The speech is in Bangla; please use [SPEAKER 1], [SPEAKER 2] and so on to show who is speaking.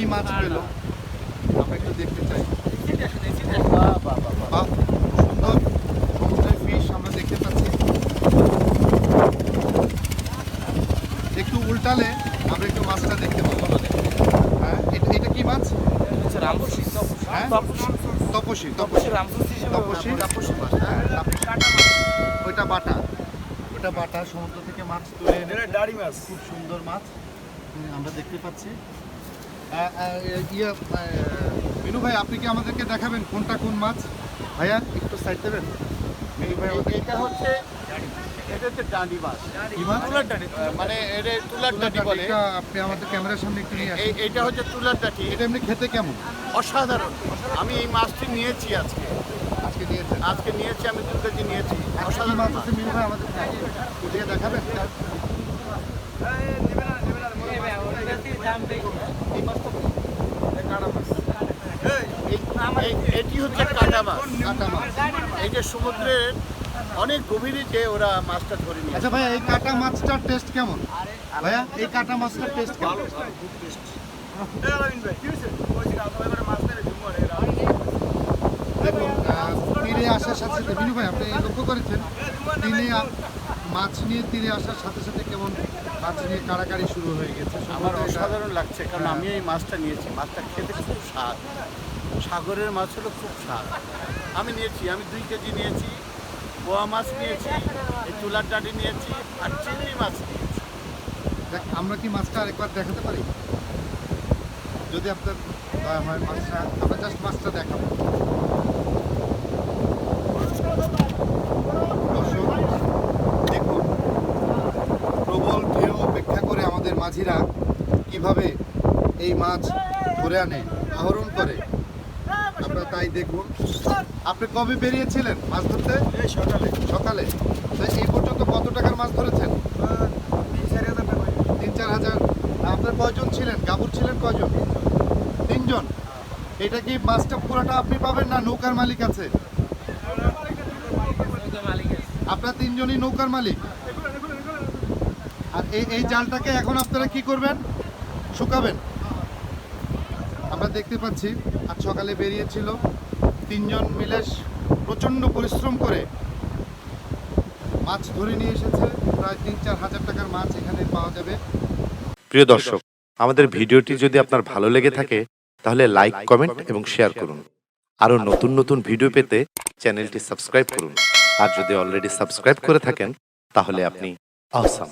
[SPEAKER 1] কি মাছ পেল? আমরা একটু দেখতে চাই। বাহ, সুন্দর। সমুদ্রের ফিশ আমরা দেখতে পাচ্ছি। একটু উল্টালে আমরা একটু মাছটা দেখতে পাবো। হ্যাঁ এটা কি মাছ? তপসি তপসি তপসি তপসি মাছ। হ্যাঁ ওইটা বাটা। ওটা বাটা। সমুদ্র থেকে মাছ তুলে এনে
[SPEAKER 2] দাড়ি মাছ।
[SPEAKER 1] খুব সুন্দর মাছ। আমরা দেখতে পাচ্ছি। ইয়ে মিনু ভাই আপনি কি আমাদেরকে দেখাবেন কোনটা কোন মাছ? ভাইয়া একটু সাইড দেবেন? মিনু ভাই
[SPEAKER 3] এটা হচ্ছে এটা হচ্ছে ডান্ডি মাছ। মানে এটা তুলার ডাঁটি বলে।
[SPEAKER 1] আপনি আমাদের ক্যামেরার সামনে একটু নিয়ে আসেন।
[SPEAKER 3] এই এইটা হচ্ছে তুলার ডাঁটি
[SPEAKER 1] এটা এমনি খেতে কেমন?
[SPEAKER 3] অসাধারণ। আমি এই মাছটি নিয়েছি আজকে।
[SPEAKER 1] আজকে নিয়েছেন?
[SPEAKER 3] আজকে নিয়েছি আমি দু কেজি নিয়েছি। অসাধারণ
[SPEAKER 1] মাছ
[SPEAKER 3] মাছ
[SPEAKER 1] আছে মিনু ভাই আমাদের দিয়ে দেখাবেন
[SPEAKER 3] এই- এই- এটি হচ্ছে কাটা মাছ।
[SPEAKER 1] কাটা মাছ।
[SPEAKER 3] এই যে সমুদ্রের অনেক গভীরে যে ওরা মাছটা ধরে নিয়ে
[SPEAKER 1] আচ্ছা ভাইয়া এই কাটা মাছটার টেস্ট কেমন? ভাইয়া এই কাটা মাছটার টেস্ট কেমন? দেখুন আহ, তীরে আসার সাথে সাথে বিনু ভাই আপনি লক্ষ্য করেছেন? আ- মাছ নিয়ে তীরে আসার সাথে সাথে কেমন মাছ নিয়ে কাড়াকাড়ি শুরু হয়ে গেছে?
[SPEAKER 3] আমার অসাধারণ লাগছে কারণ আমি এই মাছটা নিয়েছি। মাছটা খেতে খুব স্বাদ। সাগরের মাছ হলো খুব স্বাদ। আমি নিয়েছি আমি দুই কেজি নিয়েছি বোয়া মাছ নিয়েছি এই তুলার ডাঁটি নিয়েছি আর চিংড়ি মাছ নিয়েছি।
[SPEAKER 1] দেখ, আমরা কি মাছটা আরেকবার দেখাতে পারি? যদি আপনার দয়া হয় মাছটা আমরা জাস্ট মাছটা দেখাবো দর্শক দেখুন প্রবল ঢেউ অপেক্ষা করে আমাদের মাঝিরা কীভাবে এই মাছ ধরে আনে আহরণ করে আপনারা তাই দেখুন আপনি কবে বেরিয়েছিলেন মাছ ধরতে?
[SPEAKER 2] সকালে।
[SPEAKER 1] সকালে? তা এই পর্যন্ত কত টাকার মাছ ধরেছেন? তিন চার হাজার। আপনার কয়জন ছিলেন? গাবুর ছিলেন কয়জন? তিনজন। এটা কি মাছটা পুরোটা আপনি পাবেন না নৌকার মালিক আছে। আপনার তিনজনই নৌকার মালিক? আর এই এই জালটাকে এখন আপনারা কি করবেন? শুকাবেন। আমরা দেখতে পাচ্ছি, আজ সকালে বেরিয়েছিল। তিনজন মিলে প্রচণ্ড পরিশ্রম করে মাছ ধরে নিয়ে এসেছে। প্রায় তিন, চার হাজার টাকার মাছ এখানে পাওয়া যাবে।
[SPEAKER 4] প্রিয় দর্শক, আমাদের ভিডিওটি যদি আপনার ভালো লেগে থাকে, তাহলে লাইক, কমেন্ট এবং শেয়ার করুন। আরও নতুন নতুন ভিডিও পেতে চ্যানেলটি সাবস্ক্রাইব করুন। আর যদি অলরেডি সাবস্ক্রাইব করে থাকেন, তাহলে আপনি অসাম